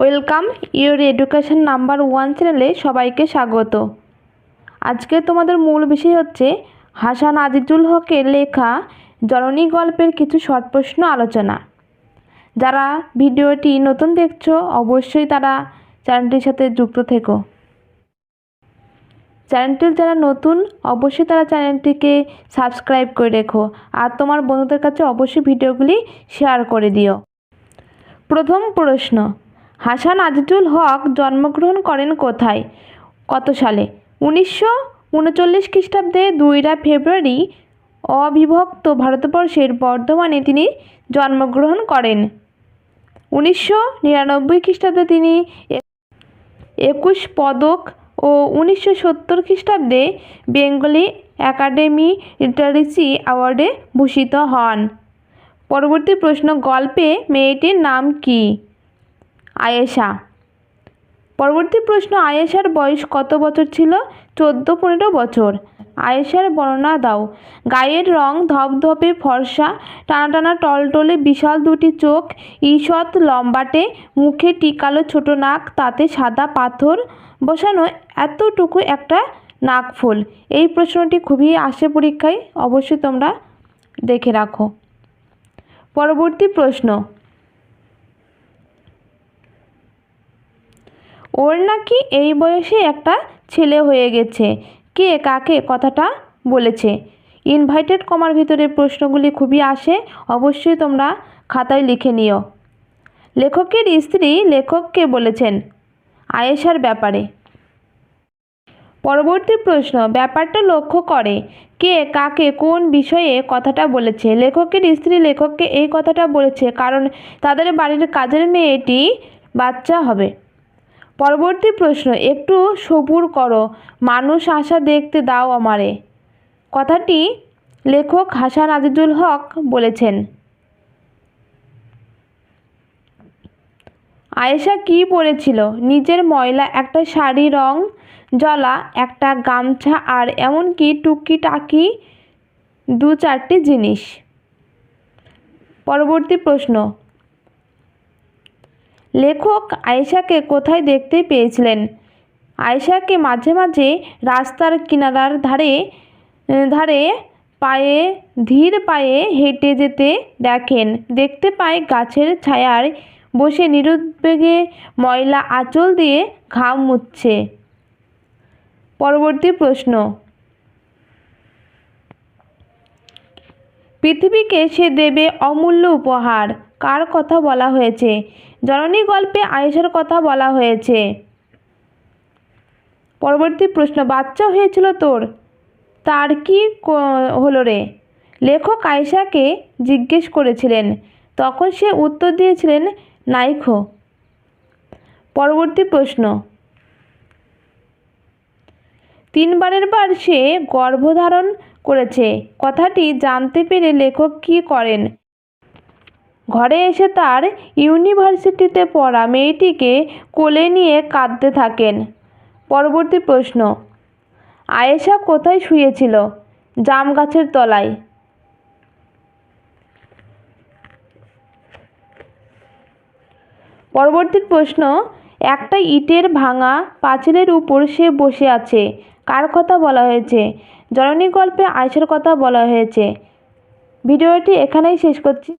Welcome, your education number one চ্যানেলে সবাইকে স্বাগত। আজকে তোমাদের মূল বিষয় হচ্ছে, হাসান আজিজুল হকের লেখা জননী গল্পের কিছু শর্ট প্রশ্ন আলোচনা। যারা ভিডিওটি নতুন দেখছ, অবশ্যই তারা চ্যানেলটির সাথে যুক্ত থেকো। চ্যানেলটি যারা নতুন, অবশ্যই তারা চ্যানেলটিকে সাবস্ক্রাইব করে রেখো। আর তোমার বন্ধুদের কাছে অবশ্যই ভিডিওগুলি শেয়ার করে দিও। প্রথম প্রশ্ন হাসান আজিজুল হক জন্মগ্রহণ করেন কোথায়? কত সালে? উনিশশো উনচল্লিশ খ্রিস্টাব্দে দুইরা ফেব্রুয়ারি অবিভক্ত ভারতবর্ষের বর্ধমানে তিনি জন্মগ্রহণ করেন। উনিশশো নিরানব্বই খ্রিস্টাব্দে তিনি একুশ পদক ও উনিশশো সত্তর খ্রিস্টাব্দে বেঙ্গলি একাডেমি লিটারেসি অ্যাওয়ার্ডে ভূষিত হন। পরবর্তী প্রশ্ন, গল্পে মেয়েটির নাম কি? আয়েশা। পরবর্তী প্রশ্ন, আয়েশার বয়স কত বছর ছিল? চোদ্দ, পনেরো বছর। আয়েশার বর্ণনা দাও। গায়ের রং ধপধপে ফর্সা টানা টানা টলটলে বিশাল দুটি চোখ, ঈষৎ লম্বাটে, মুখে টিকালো ছোট নাক, তাতে সাদা পাথর, বসানো এতটুকু একটা নাকফুল। এই প্রশ্নটি খুবই আসে পরীক্ষায়, অবশ্যই তোমরা দেখে রাখো। পরবর্তী প্রশ্ন ওর নাকি এই বয়সে একটা ছেলে হয়ে গেছে। কে কাকে কথাটা বলেছে? ইনভাইটেড কমার ভিতরে প্রশ্নগুলি খুবই আসে, অবশ্যই তোমরা খাতায় লিখে নিও। লেখকের স্ত্রী লেখককে বলেছেন, আয়েশার ব্যাপারে। পরবর্তী প্রশ্ন, ব্যাপারটা লক্ষ্য করে। কে কাকে কোন বিষয়ে কথাটা বলেছে? লেখকের স্ত্রী লেখককে এই কথাটা বলেছে, কারণ তাদের বাড়ির কাজের মেয়েটি বাচ্চা হবে। পরবর্তী প্রশ্ন, একটু সবুর করো, মানুষ আশা দেখতে দাও আমারে। কথাটি লেখক হাসান আজিজুল হক বলেছেন। আয়েশা কি পরেছিল? নিজের ময়লা, একটা শাড়ি রং, জলা, একটা গামছা আর এমনকি টুকি টাকি দু চারটি জিনিস। পরবর্তী প্রশ্ন লেখক আয়েশাকে কোথায় দেখতে পেয়েছিলেন? আয়েশাকে মাঝে মাঝে রাস্তার কিনারার ধারে ধারে পায়ে, ধীর পায়ে হেঁটে যেতে দেখেন। দেখতে পায় গাছের ছায়ায় বসে নিরুদ্বেগে ময়লা আঁচল দিয়ে ঘাম মুছছে। পরবর্তী প্রশ্ন পৃথিবীকে সে দেবে অমূল্য উপহার। কার কথা বলা হয়েছে? জননী গল্পে আয়েশার কথা বলা হয়েছে। পরবর্তী প্রশ্ন, বাচ্চা হয়েছিল তোর? তার কি ক- হলো রে? লেখক আয়েশাকে জিজ্ঞেস করেছিলেন। তখন সে উত্তর দিয়েছিলেন নাইখো পরবর্তী প্রশ্ন তিনবারের বার সে গর্ভধারণ করেছে। কথাটি জানতে পেরে লেখক কী করেন? ঘরে এসে তার ইউনিভার্সিটিতে পড়া মেয়েটিকে কোলে নিয়ে কাঁদতে থাকেন। পরবর্তী প্রশ্ন, আয়েশা কোথায় শুয়েছিল? জাম গাছের তলায়। পরবর্তী প্রশ্ন, একটা ইটের ভাঙা পাঁচিলের উপর সে বসে আছে। কার কথা বলা হয়েছে? জননী গল্পে আয়েশার কথা বলা হয়েছে। ভিডিওটি এখানেই শেষ করছি।